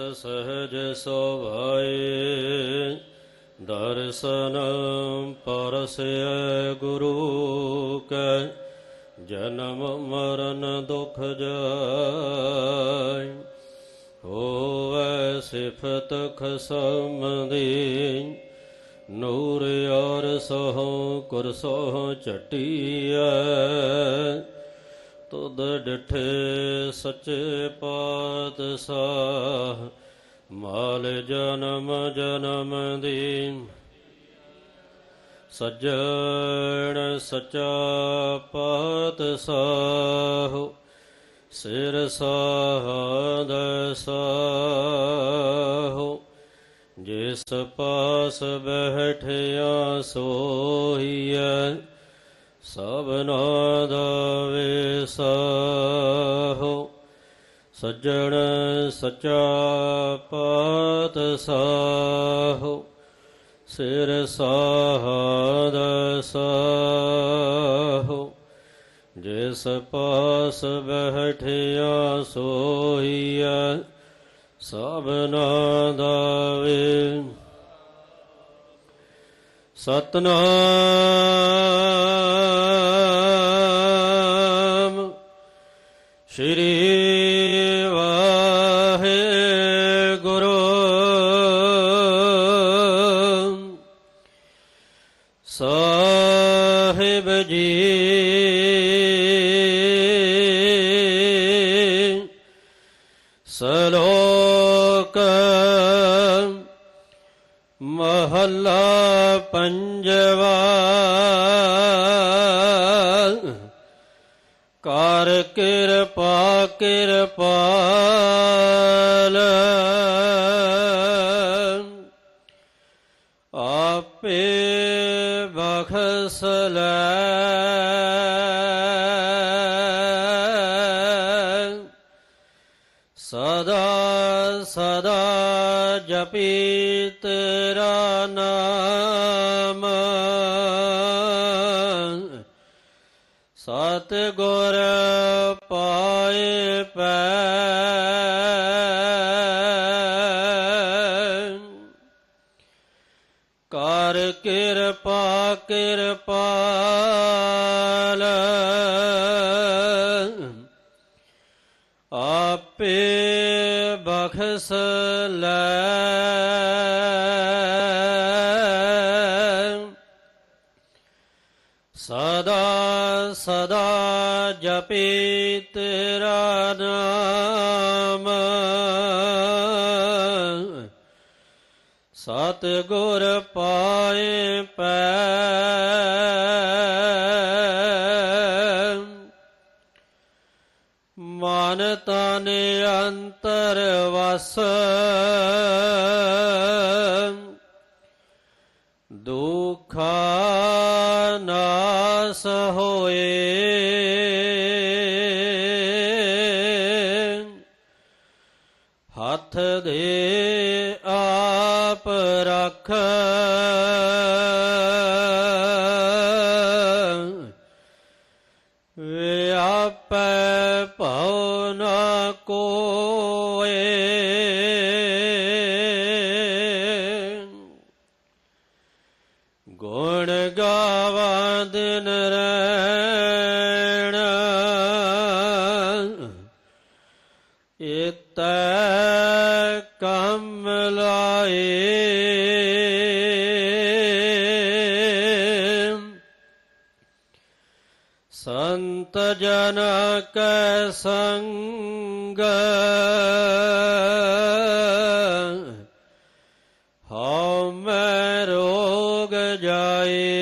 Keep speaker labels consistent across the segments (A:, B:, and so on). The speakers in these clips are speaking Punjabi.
A: ਸਹਜ ਸੁਭਾਏ ਦਰਸ਼ਨ ਪਰਸੈ ਗੁਰੂ ਕੈ, ਜਨਮ ਮਰਨ ਦੁਖ ਜਾਇ ਹੋਵੈ ਸਿਫਤ ਖਸਮ ਨੂਰ ਔਰ ਸਹੁ ਕੁਰਸੋ ਚਟੀਐ। ਤੁਧ ਡਿਠੇ ਸੱਚੇ ਪਾਤਸ਼ਾਹ, ਮਾਲ ਜਨਮ ਜਨਮ ਦੀ। ਸੱਜਣ ਸਚਾ ਪਾਤਸ਼ਾਹ, ਸਿਰ ਸਾਧ ਸਾਹੋ। ਜਿਸ ਪਾਸ ਬੈਠਿਆ ਸੋਹੀਐ ਸਭਨਾ ਦਾ ਵਿਸਾਹੋ ਸੱਜਣ ਸਚਾ ਪਾਤਸ਼ਾਹ ਸਿਰ ਸਾਧ ਸਾਹੋ, ਜਿਸ ਪਾਸ ਬੈਠਿਆ ਸੋਹੀਐ ਸਭਨਾ ਦਾ ਵੇ ਸਤਨਾਮ ਸ਼੍ਰੀ ਵਾਹਿਗੁਰੂ। ਸਾਹਿਬ ਜੀ ਸਲੋਕ ਮਹੱਲਾ ਪੰਜਵਾ ਕਰ ਕਿਰਪਾ ਕਿਰਪਾਲ। ਆਪੇ ਬਖਸ ਲੈ। ਸਦਾ ਸਦਾ ਜਪੀ ਤੇਰਾ ਨਾਮ। ਸਤ ਗੁਰ ਪਾਏ ਪੈ ਕਰ ਕਿਰਪਾ ਕਿਰਪਾਲ ਆਪੇ ਬਖਸ ਲੈ। ਜਪੀ ਤੇਰਾ ਨਾਮ। ਸਤ ਗੁਰ ਪਾਏ ਪੈ ਮਨ ਤਨ ਅੰਤਰ ਵਸ। ਹੱਥ ਦੇ ਆਪ ਰੱਖ। ਵਿਆਪੈ ਭਉ ਨਾ ਕੋ ਜਾਏ।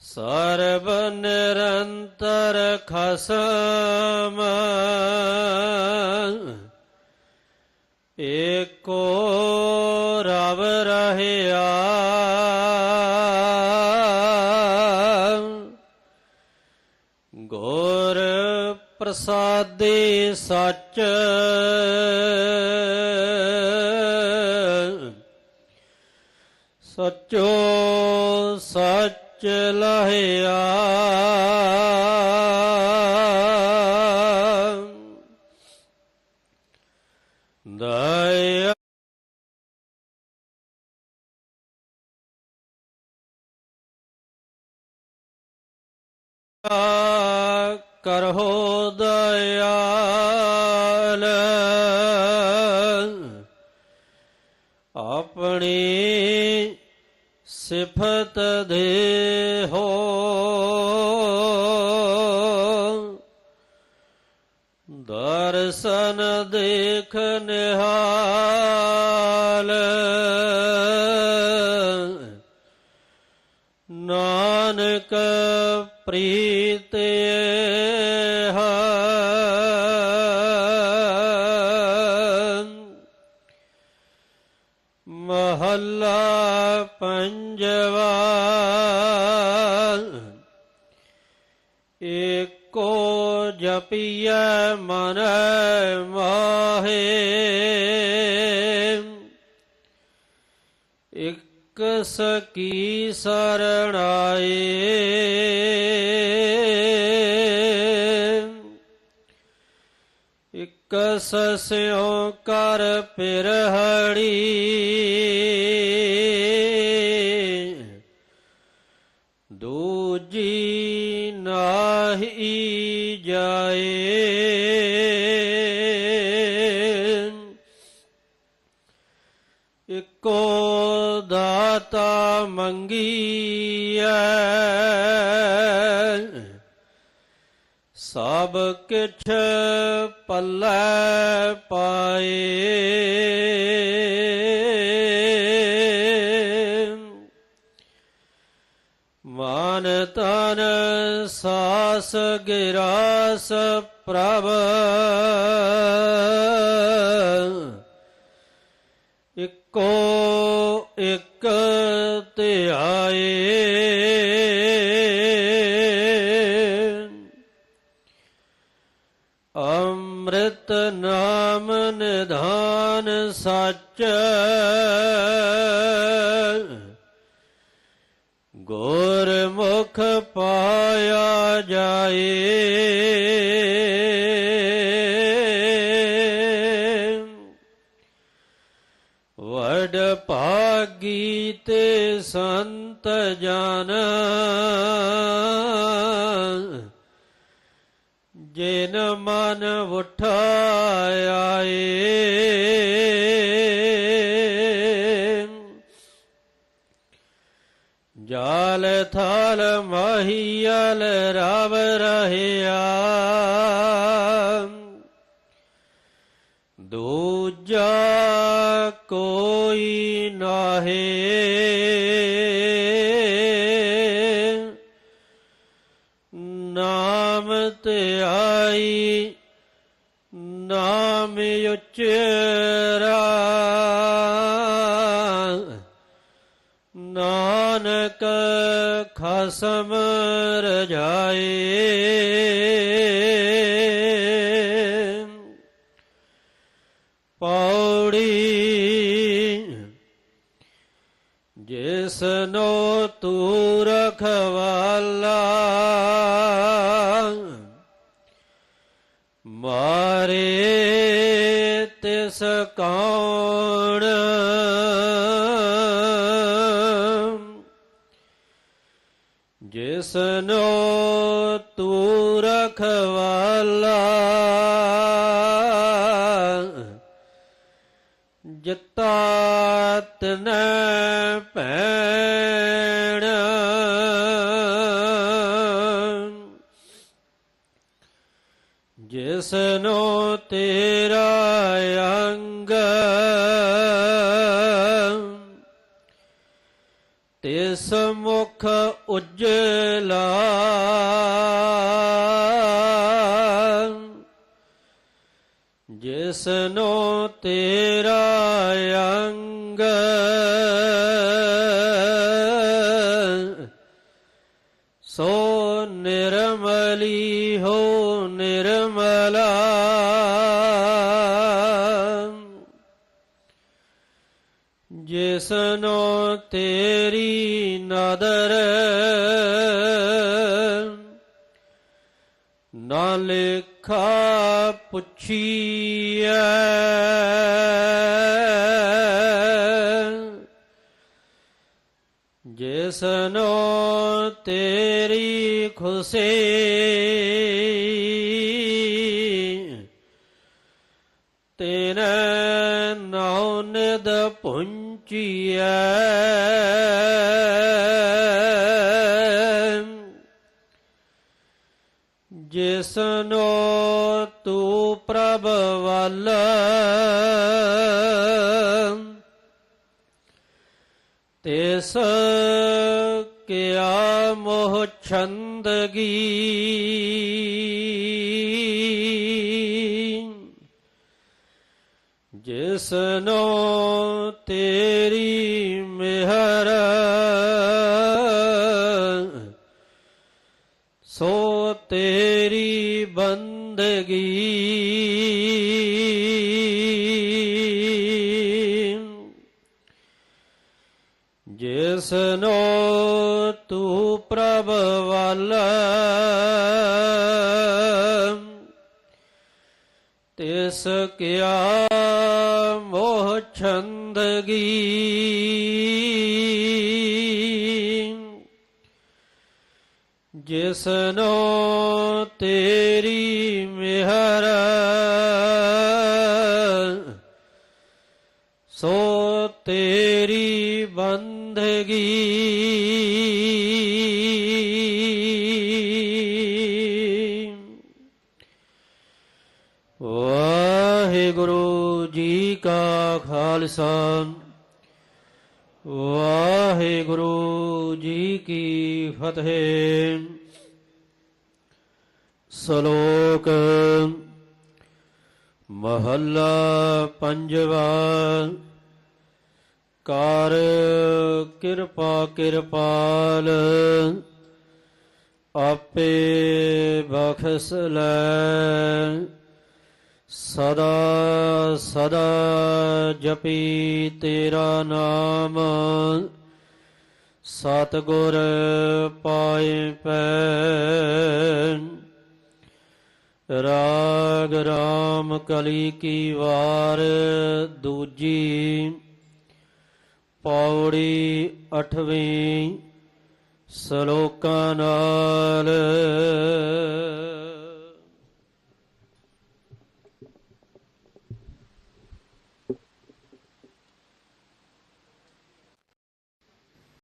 A: ਸਰਬ ਨਿਰੰਤਰ ਖਸਮ ਏਕੋ ਰਵ ਰਹਿਆ। ਗੁਰ ਪ੍ਰਸਾਦੇ ਸੱਚ। ਸੱਚੋ ਸੱਚ ਲਹਿਆ। ਦਇਆ ਆ ਕਰੋ ਦਇਆਲ। ਆਪਣੀ ਸਿਫਤ ਦੇ ਹੋ ਦਰਸ਼ਨ ਦੇਖ ਨਿਹਾਲ। ਨਾਨਕ ਪ੍ਰੀ ਏਕੋ ਜਪੀਐ ਮਨ ਮਾਹੇ ਇਕ ਸਕੀ ਸਰਣਾਏ ਇਕ ਸਸਿਓ ਕਰ ਪਿਰਹੜੀ ਦੂਜੀ ਪੱਲੇ ਪਾਏ। ਮਨ ਤਨ ਸਾਸ ਗਿਰਾਸ ਪ੍ਰਭ। ਇੱਕੋ ਇੱਕ ਧਿਆਏ। ਅੰਮ੍ਰਿਤ ਨਾਮ ਨਿਧਾਨ ਸੱਚ। ਗੁਰਮੁਖ ਪਾਇਆ ਜਾਏ। ਵਡ ਭਾਗੀ ਤੇ ਸੰਤ ਜਨ। ਜਿਨ ਮਨ ਉਠਾਏ ਜਾਲ ਥਲ ਮਹੀਲ ਰਵ ਰਹਿਆ। ਦੂਜਾ ਕੋਈ ਨਾਹੀ। ਨਾਮ ਨਾਨਕ ਖਸਮ ਤਿਸ ਕੌਣ? ਜਿਸਨੋ ਤੂੰ ਰਖਵਾਲਾ ਜਿਤਾ ਤਨ ਪੈਣ ਜਿਸਨੋ ਤੇਰਾ ਅੰਗ ਤਿਸ ਮੁਖ ਉਜਲਾ ਜਿਸਨੋ ਤੇਰਾ ਅੰਗ ਸੋ ਨਿਰਮਲੀ ਪੁੱਛੀਐ। ਜਿਸਨੋ ਤੇਰੀ ਖੁਸ਼ੀ ਤੇਰੇ ਨਾਉ ਨਿਦ ਪੁੰਚੀਐ। ਜਿਸਨੋ ਤੂੰ ਪ੍ਰਭ ਵੱਲ ਤਿਸ ਕਿਆ ਮੋਹ ਛੰਦਗੀ ਜਿਸਨੋ ਤੇਰੀ ਮਿਹਰ ਸੋ ਤੇਰੀ ਬੰਦਗੀ। ਜਿਸਨੋ ਤੂੰ ਪ੍ਰਭ ਵੱਲ ਤਿਸ ਕਿਆ ਮੋਹ ਛੰਦਗੀ। ਜਿਸਨੋ ਤੇਰੀ ਮਿਹਰ ਸੋ ਤੇਰੀ ਬੰਦਗੀ ਵਾਹਿਗੁਰੂ ਜੀ ਕਾ ਖਾਲਸਾ ਵਾਹਿਗੁਰੂ ਜੀ ਕੀ ਫਤਿਹ। ਸ਼ਲੋਕ। ਮਹੱਲਾ ਪੰਜਵਾ। ਕਰ ਕਿਰਪਾ ਕਿਰਪਾਲ, ਆਪੇ ਬਖਸ ਲੈ। ਸਦਾ ਸਦਾ ਜਪੀ ਤੇਰਾ ਨਾਮ। ਸਤਿਗੁਰ ਪਾਏ ਪੈ ਰਾਗ ਰਾਮ ਕਲੀ ਕੀ ਵਾਰ ਦੂਜੀ ਪੌੜੀ ਅਠਵੀਂ ਸ਼ਲੋਕਾਂ ਨਾਲ